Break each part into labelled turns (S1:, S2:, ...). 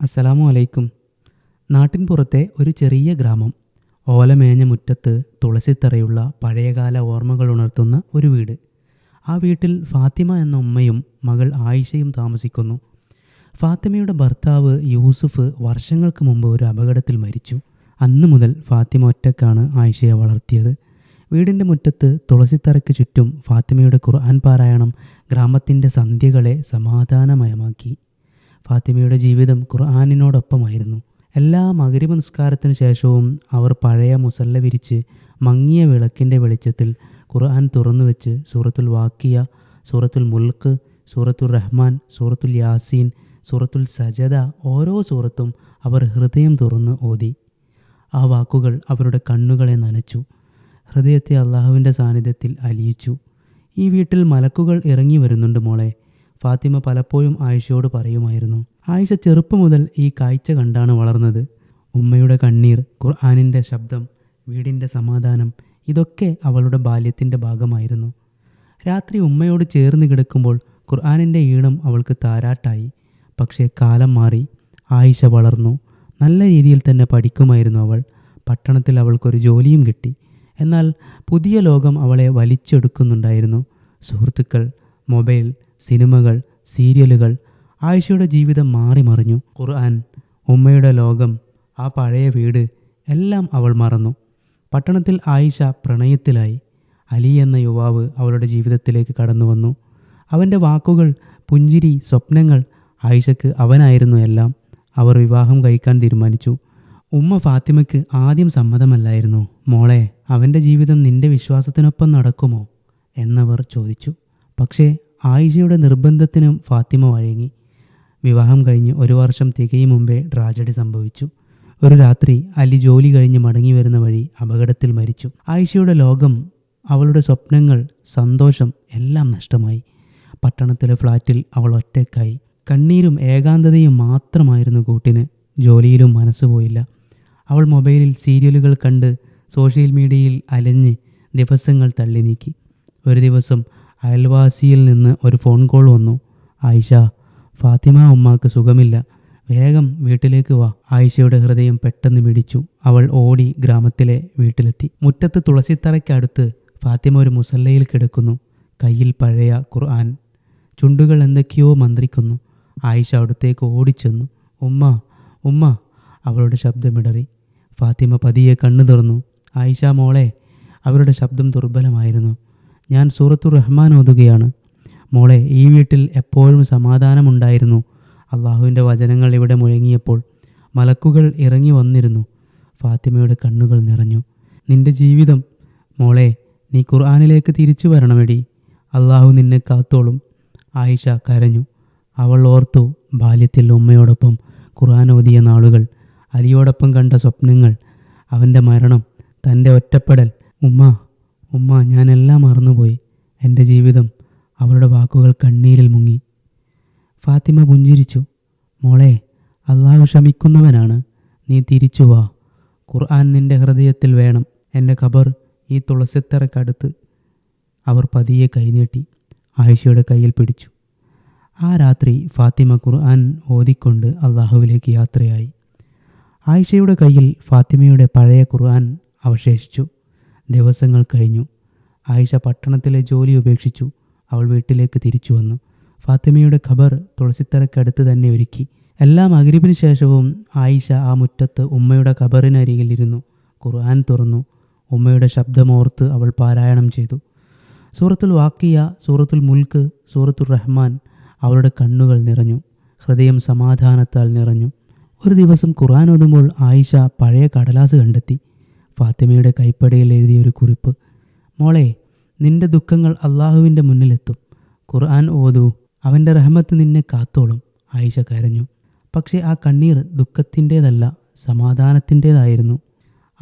S1: അസ്സലാമു അലൈക്കും നാട്ടിൻ പുറത്തെ ഒരു ചെറിയ ഗ്രാമം. ഓലമേഞ്ഞ മുറ്റത്ത് തുളസിത്തറയുള്ള പഴയകാല ഓർമ്മകൾ ഉണർത്തുന്ന ഒരു വീട്. ആ വീട്ടിൽ ഫാത്തിമ എന്ന ഉമ്മയും മകൾ ആയിഷയും താമസിക്കുന്നു. ഫാത്തിമയുടെ ഭർത്താവ് യൂസുഫ് വർഷങ്ങൾക്ക് മുമ്പ് ഒരു അപകടത്തിൽ മരിച്ചു. അന്ന് മുതൽ ഫാത്തിമ ഒറ്റക്കാണ് ആയിഷയെ വളർത്തിയത്. വീടിന്റെ മുറ്റത്ത് തുളസിത്തറയ്ക്ക് ചുറ്റും ഫാത്തിമയുടെ ഖുർആൻ പാരായണം ഗ്രാമത്തിന്റെ സന്ധ്യകളെ സമാധാനമയമാക്കി. ഫാത്തിമയുടെ ജീവിതം ഖുർആാനിനോടൊപ്പമായിരുന്നു. എല്ലാ മകരിമ നിസ്കാരത്തിന് ശേഷവും അവർ പഴയ മുസല്ല വിരിച്ച് മങ്ങിയ വിളക്കിന്റെ വെളിച്ചത്തിൽ ഖുർആൻ തുറന്നു വെച്ച് സൂറത്തുൽ വാക്കിയ സൂറത്തുൽ മുൽക്ക് സൂറത്തുൽ റഹ്മാൻ സൂറത്തുൽ യാസീൻ സൂറത്തുൽ സജദ ഓരോ സൂറത്തും അവർ ഹൃദയം തുറന്ന് ഓതി. ആ വാക്കുകൾ അവരുടെ കണ്ണുകളെ നനച്ചു. ഹൃദയത്തെ അള്ളാഹുവിന്റെ സാന്നിധ്യത്തിൽ അലിയിച്ചു. ഈ വീട്ടിൽ മലക്കുകൾ ഇറങ്ങി വരുന്നുണ്ട് മോളെ. ഫാത്തിമ പലപ്പോഴും ആയിഷയോട് പറയുമായിരുന്നു ആയിഷ ചെറുപ്പം മുതൽ ഈ കാഴ്ച കണ്ടാണ് വളർന്നത്. ഉമ്മയുടെ കണ്ണീർ ഖുർആാനിന്റെ ശബ്ദം വീടിന്റെ സമാധാനം ഇതൊക്കെ അവളുടെ ബാല്യത്തിന്റെ ഭാഗമായിരുന്നു. രാത്രി ഉമ്മയോട് ചേർന്ന് കിടക്കുമ്പോൾ ഖുർആാനിന്റെ ഈണം അവൾക്ക് താരാട്ടായി. പക്ഷേ കാലം മാറി ആയിഷ വളർന്നു. നല്ല രീതിയിൽ തന്നെ പഠിക്കുമായിരുന്നു അവൾ. പട്ടണത്തിൽ അവൾക്കൊരു ജോലിയും കിട്ടി. എന്നാൽ പുതിയ ലോകം അവളെ വലിച്ചെടുക്കുന്നുണ്ടായിരുന്നു. സുഹൃത്തുക്കൾ മൊബൈൽ സിനിമകൾ സീരിയലുകൾ ആയിഷയുടെ ജീവിതം മാറി മറിഞ്ഞു. ഖുർആൻ ഉമ്മയുടെ ലോകം ആ പഴയ വീട് എല്ലാം അവൾ മറന്നു. പട്ടണത്തിൽ ആയിഷ പ്രണയത്തിലായി. അലി എന്ന യുവാവ് അവളുടെ ജീവിതത്തിലേക്ക് കടന്നു വന്നു. അവന്റെ വാക്കുകൾ പുഞ്ചിരി സ്വപ്നങ്ങൾ ആയിഷയ്ക്ക് അവനായിരുന്നു എല്ലാം. അവർ വിവാഹം കഴിക്കാൻ തീരുമാനിച്ചു. ഉമ്മ ഫാത്തിമയ്ക്ക് ആദ്യം സമ്മതമല്ലായിരുന്നു. മോളെ അവന്റെ ജീവിതം നിന്റെ വിശ്വാസത്തിനൊപ്പം നടക്കുമോ? എന്നവർ ചോദിച്ചു. പക്ഷേ ആയിഷയുടെ നിർബന്ധത്തിനും ഫാത്തിമ വഴങ്ങി. വിവാഹം കഴിഞ്ഞ് ഒരു വർഷം തികയും മുമ്പേ ട്രാജഡി സംഭവിച്ചു. ഒരു രാത്രി അലി ജോലി കഴിഞ്ഞ് മടങ്ങി വരുന്ന വഴി അപകടത്തിൽ മരിച്ചു. ആയിഷയുടെ ലോകം അവളുടെ സ്വപ്നങ്ങൾ സന്തോഷം എല്ലാം നഷ്ടമായി. പട്ടണത്തിലെ ഫ്ലാറ്റിൽ അവൾ ഒറ്റയ്ക്കായി. കണ്ണീരും ഏകാന്തതയും മാത്രമായിരുന്നു കൂട്ടിന്. ജോലിയിലും മനസ്സ് പോയില്ല. അവൾ മൊബൈലിൽ സീരിയലുകൾ കണ്ട് സോഷ്യൽ മീഡിയയിൽ അലഞ്ഞ് ദിവസങ്ങൾ തള്ളി നീക്കി ഒരു ദിവസം അയൽവാസിയിൽ നിന്ന് ഒരു ഫോൺ കോൾ വന്നു. ആയിഷ ഫാത്തിമ ഉമ്മാക്ക് സുഖമില്ല. വേഗം വീട്ടിലേക്ക് വാ. ആയിഷയുടെ ഹൃദയം പെട്ടെന്ന് മിടിച്ചു. അവൾ ഓടി ഗ്രാമത്തിലെ വീട്ടിലെത്തി. മുറ്റത്ത് തുളസിത്തറയ്ക്കടുത്ത് ഫാത്തിമ ഒരു മുസല്ലയിൽ കിടക്കുന്നു. കയ്യിൽ പഴയ ഖുർആൻ. ചുണ്ടുകൾ എന്തൊക്കെയോ മന്ത്രിക്കുന്നു. ആയിഷ അവിടുത്തേക്ക് ഓടിച്ചെന്നു. ഉമ്മ ഉമ്മ അവളുടെ ശബ്ദമിടറി ഫാത്തിമ പതിയെ കണ്ണു തുറന്നു ആയിഷ മോളെ അവരുടെ ശബ്ദം ദുർബലമായിരുന്നു. ഞാൻ സൂറത്തു റഹ്മാൻ ഓതുകയാണ്. മോളെ ഈ വീട്ടിൽ എപ്പോഴും സമാധാനമുണ്ടായിരുന്നു. അള്ളാഹുവിന്റെ വചനങ്ങൾ ഇവിടെ മുഴങ്ങിയപ്പോൾ മലക്കുകൾ ഇറങ്ങി വന്നിരുന്നു. ഫാത്തിമയുടെ കണ്ണുകൾ നിറഞ്ഞു. നിന്റെ ജീവിതം മോളെ നീ ഖുർആാനിലേക്ക് തിരിച്ചു വരണമെടി. അള്ളാഹു നിന്നെ കാത്തോളും. ആയിഷ കരഞ്ഞു. അവൾ ഓർത്തു ബാല്യത്തിൽ ഉമ്മയോടൊപ്പം ഖുർആൻ ഓതിയ നാളുകൾ അലിയോടൊപ്പം കണ്ട സ്വപ്നങ്ങൾ അവന്റെ മരണം തന്റെ ഒറ്റപ്പെടൽ. ഉമ്മ ഉമ്മ ഞാനെല്ലാം മറന്നുപോയി. എന്റെ ജീവിതം അവളുടെ വാക്കുകൾ കണ്ണീരിൽ മുങ്ങി. ഫാത്തിമ പുഞ്ചിരിച്ചു. മോളെ അള്ളാഹു ക്ഷമിക്കുന്നവനാണ് നീ തിരിച്ചു വാ. ഖുർആൻ നിന്റെ ഹൃദയത്തിൽ വേണം. എന്റെ ഖബർ ഈ തുളസിത്തറക്കടുത്ത് അവർ പതിയെ കൈനീട്ടി. ആയിഷയുടെ കയ്യിൽ പിടിച്ചു. ആ രാത്രി ഫാത്തിമ ഖുർആൻ ഓതിക്കൊണ്ട് അള്ളാഹുവിലേക്ക് യാത്രയായി. ആയിഷയുടെ കയ്യിൽ ഫാത്തിമയുടെ പഴയ ഖുർആൻ അവശേഷിച്ചു. ദിവസങ്ങൾ കഴിഞ്ഞു. ആയിഷ പട്ടണത്തിലെ ജോലി ഉപേക്ഷിച്ചു. അവൾ വീട്ടിലേക്ക് തിരിച്ചു വന്നു. ഫാത്തിമയുടെ ഖബർ തുളസിത്തറക്കടുത്ത് തന്നെ ഒരുക്കി. എല്ലാ മകരിപ്പിന് ശേഷവും ആയിഷ ആ മുറ്റത്ത് ഉമ്മയുടെ ഖബറിനരികിൽ ഇരുന്നു. ഖുർആൻ തുറന്നു. ഉമ്മയുടെ ശബ്ദമോർത്ത് അവൾ പാരായണം ചെയ്തു. സൂറത്തുൽ വാക്കിയ സൂറത്തുൽ മുൽക്ക് സൂറത്തുൽ റഹ്മാൻ അവളുടെ കണ്ണുകൾ നിറഞ്ഞു. ഹൃദയം സമാധാനത്താൽ നിറഞ്ഞു. ഒരു ദിവസം ഖുർആൻ ഓതുമ്പോൾ ആയിഷ പഴയ കടലാസ് കണ്ടെത്തി. ഫാത്തിമയുടെ കൈപ്പടയിൽ എഴുതിയ ഒരു കുറിപ്പ്. മോളെ നിന്റെ ദുഃഖങ്ങൾ അള്ളാഹുവിന്റെ മുന്നിലെത്തും. ഖുർആൻ ഓതൂ അവന്റെ റഹ്മത്ത് നിന്നെ കാത്തോളും ആയിഷ കരഞ്ഞു. പക്ഷേ ആ കണ്ണീർ ദുഃഖത്തിന്റേതല്ല സമാധാനത്തിന്റേതായിരുന്നു.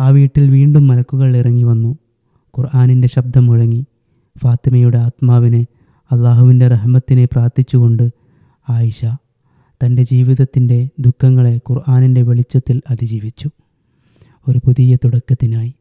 S1: ആ വീട്ടിൽ വീണ്ടും മലക്കുകൾ ഇറങ്ങി വന്നു. ഖുർആാനിന്റെ ശബ്ദം മുഴങ്ങി. ഫാത്തിമയുടെ ആത്മാവിനെ അള്ളാഹുവിന്റെ റഹ്മത്തിനെ പ്രാർത്ഥിച്ചുകൊണ്ട് ആയിഷ തന്റെ ജീവിതത്തിന്റെ ദുഃഖങ്ങളെ ഖുർആാനിന്റെ വെളിച്ചത്തിൽ അതിജീവിച്ചു. ഒരു പുതിയ തുടക്കത്തിനായി.